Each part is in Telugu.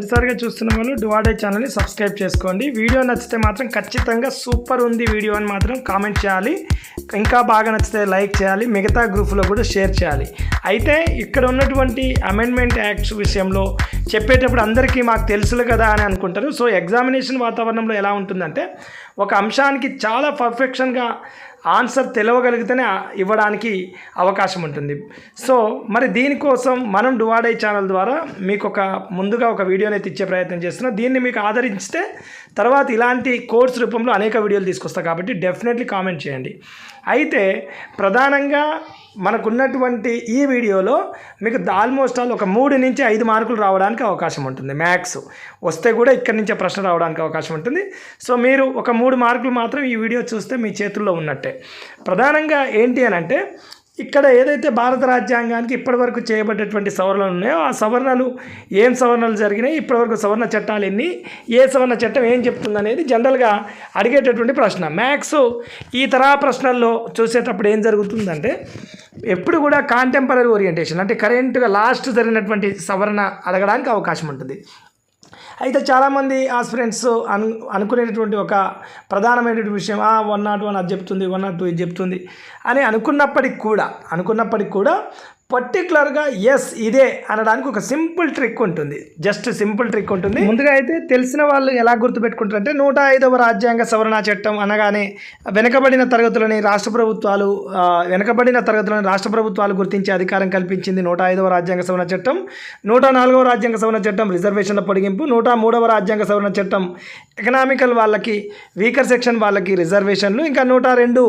మొదటిసారిగా చూస్తున్న వాళ్ళు డువాడే ఛానల్ని సబ్స్క్రైబ్ చేసుకోండి. వీడియో నచ్చితే మాత్రం ఖచ్చితంగా సూపర్ ఉంది వీడియో అని మాత్రం కామెంట్ చేయాలి. ఇంకా బాగా నచ్చితే లైక్ చేయాలి. మిగతా గ్రూప్లో కూడా షేర్ చేయాలి. అయితే ఇక్కడ ఉన్నటువంటి అమెండ్మెంట్ యాక్ట్స్ విషయంలో చెప్పేటప్పుడు అందరికీ మాకు తెలుసులు కదా అని అనుకుంటారు. సో ఎగ్జామినేషన్ వాతావరణంలో ఎలా ఉంటుందంటే ఒక అంశానికి చాలా పర్ఫెక్షన్గా ఆన్సర్ తెలవగలిగితేనే ఇవ్వడానికి అవకాశం ఉంటుంది. సో మరి దీనికోసం మనం డువాడే ఛానల్ ద్వారా మీకు ఒక ముందుగా ఒక వీడియోని అయితే ఇచ్చే ప్రయత్నం చేస్తున్నాం. దీన్ని మీకు ఆదరిస్తే తర్వాత ఇలాంటి కోర్స్ రూపంలో అనేక వీడియోలు తీసుకొస్తా కాబట్టి డెఫినెట్లీ కామెంట్ చేయండి. అయితే ప్రధానంగా మనకున్నటువంటి ఈ వీడియోలో మీకు ఆల్మోస్ట్ ఆల్ ఒక మూడు నుంచి ఐదు మార్కులు రావడానికి అవకాశం ఉంటుంది మ్యాథ్స్ వస్తే కూడా ఇక్కడి నుంచే ప్రశ్న రావడానికి అవకాశం ఉంటుంది. సో మీరు ఒక మూడు మార్కులు మాత్రం ఈ వీడియో చూస్తే మీ చేతుల్లో ఉన్నట్టే. ప్రధానంగా ఏంటి అని అంటే ఇక్కడ ఏదైతే భారత రాజ్యాంగానికి ఇప్పటివరకు చేయబడ్డటువంటి సవరణలు ఉన్నాయో ఆ సవరణలు ఏం సవరణలు జరిగినాయి ఇప్పటివరకు సవరణ చట్టాలు ఎన్ని ఏ సవరణ చట్టం ఏం చెప్తుంది అనేది జనరల్గా అడిగేటటువంటి ప్రశ్న. మ్యాథ్స్ ఈ తరహా ప్రశ్నల్లో చూసేటప్పుడు ఏం జరుగుతుందంటే ఎప్పుడు కూడా కాంటెంపరీ ఓరియంటేషన్ అంటే కరెంటుగా లాస్ట్ జరిగినటువంటి సవరణ అడగడానికి అవకాశం ఉంటుంది. అయితే చాలామంది ఆస్పిరెంట్స్ అను అనుకునేటటువంటి ఒక ప్రధానమైనటువంటి విషయం వన్ నాట్ వన్ అది చెప్తుంది వన్ నాట్ టూ ఇది చెప్తుంది అని అనుకున్నప్పటికి కూడా అనుకున్నప్పటికి కూడా పర్టికులర్గా ఎస్ ఇదే అనడానికి ఒక సింపుల్ ట్రిక్ ఉంటుంది. జస్ట్ సింపుల్ ట్రిక్ ఉంటుంది. ముందుగా అయితే తెలిసిన వాళ్ళు ఎలా గుర్తుపెట్టుకుంటారంటే నూట ఐదవ రాజ్యాంగ సవరణ చట్టం అనగానే వెనకబడిన తరగతులని రాష్ట్ర ప్రభుత్వాలు వెనకబడిన తరగతులను రాష్ట్ర ప్రభుత్వాలు గుర్తించే అధికారం కల్పించింది నూట ఐదవ రాజ్యాంగ సవరణ చట్టం. నూట నాలుగవ రాజ్యాంగ సవరణ చట్టం రిజర్వేషన్ల పొడిగింపు. నూట మూడవ రాజ్యాంగ సవరణ చట్టం ఎకనామికల్ వాళ్ళకి వీకర్ సెక్షన్ వాళ్ళకి రిజర్వేషన్లు. ఇంకా నూట రెండు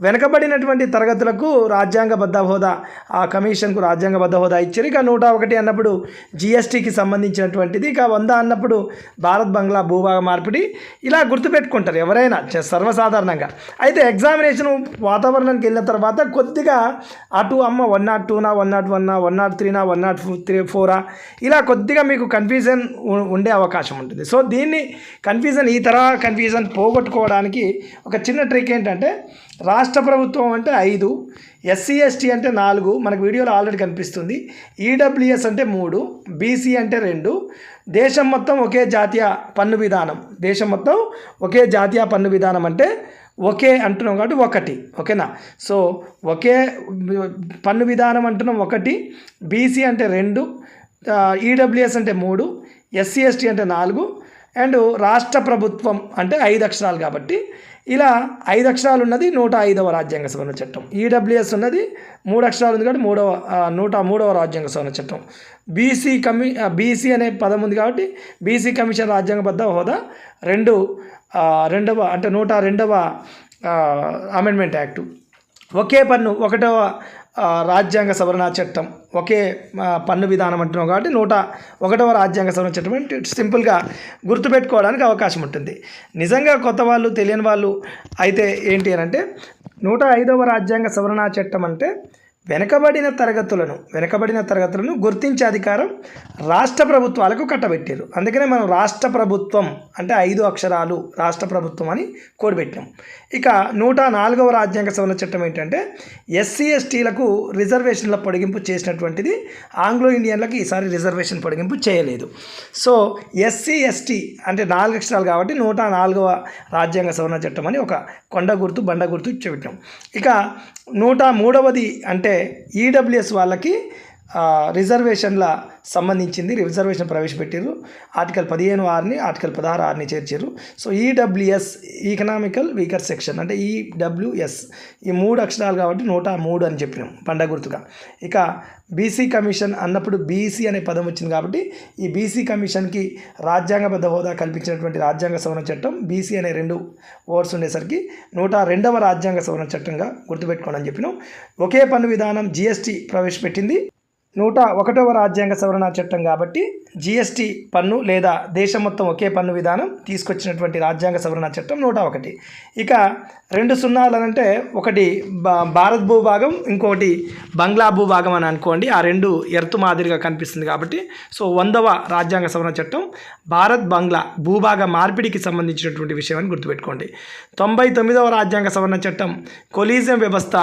వెనకబడినటువంటి తరగతులకు రాజ్యాంగబద్ధ హోదా ఆ కమిషన్కు రాజ్యాంగబద్ధ హోదా ఇచ్చారు. ఇక నూట ఒకటి అన్నప్పుడు జిఎస్టీకి సంబంధించినటువంటిది. ఇక వంద అన్నప్పుడు భారత్ బంగ్లా భూభాగ మార్పిడి. ఇలా గుర్తుపెట్టుకుంటారు ఎవరైనా సర్వసాధారణంగా. అయితే ఎగ్జామినేషన్ వాతావరణానికి వెళ్ళిన తర్వాత కొద్దిగా అటు అమ్మ వన్ నాట్ టూనా వన్ నాట్ వన్నా వన్ నాట్ త్రీనా వన్ నాట్ త్రీ ఫోరా ఇలా కొద్దిగా మీకు కన్ఫ్యూజన్ ఉండే అవకాశం ఉంటుంది. సో దీన్ని కన్ఫ్యూజన్ ఈ తరహా కన్ఫ్యూజన్ పోగొట్టుకోవడానికి ఒక చిన్న ట్రిక్ ఏంటంటే రాష్ట్ర ప్రభుత్వం అంటే ఐదు ఎస్సీ ఎస్టీ అంటే నాలుగు మనకు వీడియోలో ఆల్రెడీ కనిపిస్తుంది. ఈడబ్ల్యూఎస్ అంటే మూడు బీసీ అంటే రెండు. దేశం మొత్తం ఒకే జాతీయ పన్ను విధానం. దేశం మొత్తం ఒకే జాతీయ పన్ను విధానం అంటే ఒకే అంటున్నాం కాబట్టి ఒకటి ఓకేనా? సో ఒకే పన్ను విధానం అంటున్నాం ఒకటి బీసీ అంటే రెండు ఈడబ్ల్యూఎస్ అంటే మూడు ఎస్సీ ఎస్టీ అంటే నాలుగు అండ్ రాష్ట్ర ప్రభుత్వం అంటే ఐదు అక్షరాలు కాబట్టి ఇలా ఐదు అక్షరాలు ఉన్నది నూట ఐదవ రాజ్యాంగ సవరణ చట్టం. ఈడబ్ల్యూఎస్ ఉన్నది మూడు అక్షరాలు ఉంది కాబట్టి మూడవ నూట మూడవ రాజ్యాంగ సవరణ చట్టం. బీసీ కమి బీసీ అనే పదం ఉంది కాబట్టి బీసీ కమిషన్ రాజ్యాంగబద్ధ హోదా. రెండు రెండవ అంటే నూట రెండవ అమెండ్మెంట్ యాక్టు ఒకే పన్ను ఒకటవ రాజ్యాంగ సవరణ చట్టం. ఒకే పన్ను విధానం అంటున్నాం కాబట్టి నూట ఒకటవ రాజ్యాంగ సవరణ చట్టం అంటే సింపుల్గా గుర్తుపెట్టుకోవడానికి అవకాశం ఉంటుంది. నిజంగా కొత్త వాళ్ళు తెలియని వాళ్ళు అయితే ఏంటి అని అంటే నూట ఐదవ రాజ్యాంగ సవరణ చట్టం అంటే వెనకబడిన తరగతులను వెనకబడిన తరగతులను గుర్తించే అధికారం రాష్ట్ర ప్రభుత్వాలకు కట్టబెట్టారు అందుకనే మనం రాష్ట్ర ప్రభుత్వం అంటే ఐదు అక్షరాలు రాష్ట్ర ప్రభుత్వం అని కోడిపెట్టాం ఇక నూట నాలుగవ రాజ్యాంగ సవరణ చట్టం ఏంటంటే ఎస్సీ ఎస్టీలకు రిజర్వేషన్ల పొడిగింపు చేసినటువంటిది ఆంగ్లో ఇండియన్లకు ఈసారి రిజర్వేషన్ పొడిగింపు చేయలేదు. సో ఎస్సీ ఎస్టీ అంటే నాలుగు అక్షరాలు కాబట్టి నూట నాలుగవ రాజ్యాంగ సవరణ చట్టం అని ఒక కొండ గుర్తు బండ గుర్తు చెప్పాం ఇక నూట మూడవది అంటే ఈడబ్ల్యూఎస్ వాళ్ళకి ఆ, రిజర్వేషన్ల సంబంధించింది రిజర్వేషన్ ప్రవేశపెట్టారు ఆర్టికల్ పదిహేను ఆరుని ఆర్టికల్ పదహారు ఆరుని చేర్చారు so EWS economical weaker section అంటే ఈడబ్ల్యూఎస్ ఈ మూడు అక్షరాలు కాబట్టి నూట మూడు అని చెప్పినాం పండగ గుర్తుగా. ఇక బీసీ కమిషన్ అన్నప్పుడు బీసీ అనే పదం వచ్చింది కాబట్టి ఈ బీసీ కమిషన్కి రాజ్యాంగబద్ధ హోదా కల్పించినటువంటి రాజ్యాంగ సవరణ చట్టం బీసీ అనే రెండు వర్డ్స్ ఉండేసరికి నూట రెండవ రాజ్యాంగ సవరణ చట్టంగా గుర్తుపెట్టుకోండి అని చెప్పినాం. ఒకే పన్ను విధానం జిఎస్టీ ప్రవేశపెట్టింది. నూట ఒకటవ రాజ్యాంగ సవరణ చట్టం కాబట్టి జిఎస్టీ పన్ను లేదా దేశం మొత్తం ఒకే పన్ను విధానం తీసుకొచ్చినటువంటి రాజ్యాంగ సవరణ చట్టం నూట ఒకటి. ఇక రెండు సున్నాలు అంటే ఒకటి భా- భారత్ భూభాగం ఇంకొకటి బంగ్లా భూభాగం అని అనుకోండి. ఆ రెండు ఎర్త్ మాదిరిగా కనిపిస్తుంది కాబట్టి సో వందవ రాజ్యాంగ సవరణ చట్టం భారత్ బంగ్లా భూభాగ మార్పిడికి సంబంధించినటువంటి విషయం అని గుర్తుపెట్టుకోండి. తొంభై తొమ్మిదవ రాజ్యాంగ సవరణ చట్టం కొలీజియం వ్యవస్థ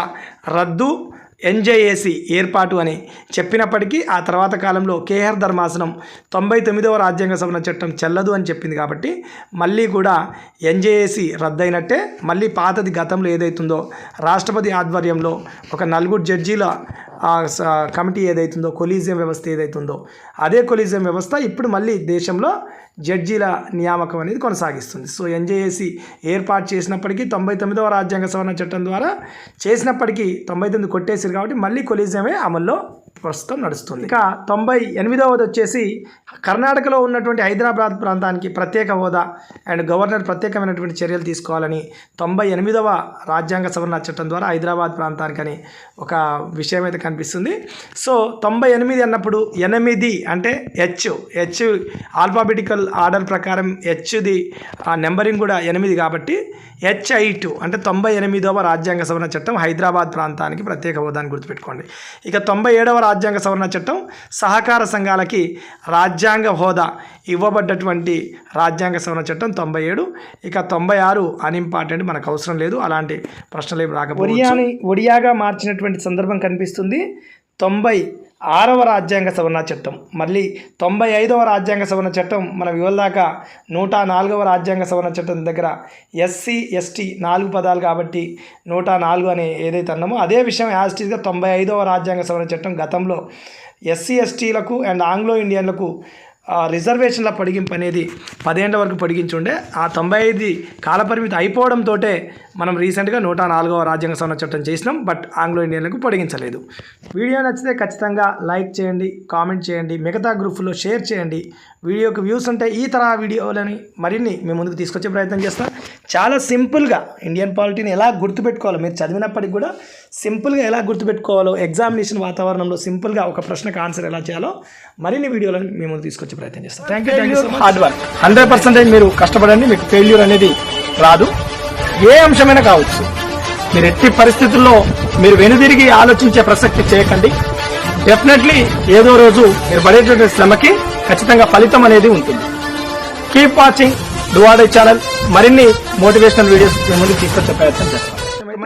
రద్దు ఎన్జేఏసీ ఏర్పాటు అని చెప్పినప్పటికీ ఆ తర్వాత కాలంలో కేఆర్ ధర్మాసనం తొంభై తొమ్మిదవ రాజ్యాంగ సవరణ చట్టం చెల్లదు అని చెప్పింది కాబట్టి మళ్ళీ కూడా ఎన్జేఏసీ రద్దయినట్టే మళ్ళీ పాతది గతంలో ఏదైతుందో రాష్ట్రపతి ఆధ్వర్యంలో ఒక నలుగురు జడ్జీల కమిటీ ఏదైతుందో కొలీజియం వ్యవస్థ ఏదైతుందో అదే కొలీజియం వ్యవస్థ ఇప్పుడు మళ్ళీ దేశంలో జడ్జీల నియామకం అనేది కొనసాగిస్తుంది. సో ఎన్జేఏసి ఏర్పాటు చేసినప్పటికీ తొంభై తొమ్మిదవ రాజ్యాంగ సవరణ చట్టం ద్వారా చేసినప్పటికీ తొంభై తొమ్మిది కొట్టేసారు కాబట్టి మళ్ళీ కొలీజియమే అమల్లో ప్రస్తుతం నడుస్తుంది. ఇక తొంభై ఎనిమిదవది వచ్చేసి కర్ణాటకలో ఉన్నటువంటి హైదరాబాద్ ప్రాంతానికి ప్రత్యేక హోదా అండ్ గవర్నర్ ప్రత్యేకమైనటువంటి చర్యలు తీసుకోవాలని తొంభై ఎనిమిదవ రాజ్యాంగ సవరణ చట్టం ద్వారా హైదరాబాద్ ప్రాంతానికి ఒక విషయం అయితే కనిపిస్తుంది. సో తొంభై ఎనిమిది అన్నప్పుడు ఎనిమిది అంటే హెచ్ హెచ్ ఆల్ఫాబెటికల్ ఆర్డర్ ప్రకారం హెచ్ది ఆ నెంబరింగ్ కూడా ఎనిమిది కాబట్టి హెచ్ఐ టూ అంటే తొంభై ఎనిమిదవ రాజ్యాంగ సవరణ చట్టం హైదరాబాద్ ప్రాంతానికి ప్రత్యేక హోదాని గుర్తుపెట్టుకోండి. ఇక తొంభై ఏడవ రాజ్యాంగ సవరణ చట్టం సహకార సంఘాలకి రాజ్యాంగ హోదా ఇవ్వబడ్డటువంటి రాజ్యాంగ సవరణ చట్టం తొంభై ఏడు. ఇక తొంభై ఆరు అన్ఇంపార్టెంట్ మనకు అవసరం లేదు. అలాంటి ప్రశ్నలు ఏమి రాకపోవచ్చు. ఒడియాని ఒడియాగా మార్చినటువంటి సందర్భం కనిపిస్తుంది. తొంభై ఆరవ రాజ్యాంగ సవరణ చట్టం. మళ్ళీ తొంభై ఐదవ రాజ్యాంగ సవరణ చట్టం మనం ఇవాళ నూట నాలుగవ రాజ్యాంగ సవరణ చట్టం దగ్గర ఎస్సీ ఎస్టీ నాలుగు పదాలు కాబట్టి నూట నాలుగు అనే ఏదైతే అన్నామో అదే విషయం యాజ్టీస్గా తొంభై ఐదవ రాజ్యాంగ సవరణ చట్టం గతంలో ఎస్సీ ఎస్టీలకు అండ్ ఆంగ్లో ఇండియన్లకు రిజర్వేషన్ల పొడిగింపు అనేది పదేళ్ళ వరకు పొడిగించుండే. ఆ తొంభై ఐదు కాలపరిమితి అయిపోవడంతో మనం రీసెంట్గా నూట నాలుగవ రాజ్యాంగ సవరణ చట్టం చేసినాం బట్ ఆంగ్లో ఇండియన్లకు పొడిగించలేదు. వీడియో నచ్చితే ఖచ్చితంగా లైక్ చేయండి కామెంట్ చేయండి మిగతా గ్రూపుల్లో షేర్ చేయండి. వీడియోకి వ్యూస్ ఉంటే ఈ తరహా వీడియోలని మరిన్ని మేము ముందుకు తీసుకొచ్చే ప్రయత్నం చేస్తాం. చాలా సింపుల్గా ఇండియన్ పాలిటీని ఎలా గుర్తుపెట్టుకోవాలో? మీరు చదివినప్పటికి కూడా సింపుల్గా ఎలా గుర్తుపెట్టుకోవాలో ఎగ్జామినేషన్ వాతావరణంలో సింపుల్గా ఒక ప్రశ్నకు ఆన్సర్ ఎలా చేయాలో మరిన్ని వీడియోలను మేము తీసుకొచ్చే ప్రయత్నం చేస్తాం. Thank you thank you hard work hundred percentage మీరు కష్టపడండి మీకు ఫెయిల్యూర్ అనేది రాదు. ఏ అంశమైనా కావచ్చు. మీరు ఎట్టి పరిస్థితుల్లో మీరు వెనుదిరిగి ఆలోచించే ప్రసక్తి చేయకండి. డెఫినెట్లీ ఏదో రోజు మీరు పడేటువంటి శ్రమకి ఖచ్చితంగా ఫలితం అనేది ఉంటుంది. కీప్ వాచింగ్ డువాడే ఛానల్ మరిన్ని మోటివేషనల్ వీడియోస్ ముందు తీసుకొచ్చే ప్రయత్నం చేస్తాం.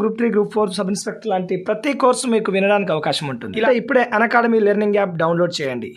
group three group four sub inspector లాంటి ప్రతి కోర్సు మీకు వినడానికి అవకాశం ఉంటుంది. ఇలా ఇప్పుడే అకాడమీ లెర్నింగ్ యాప్ డౌన్లోడ్ చేయండి.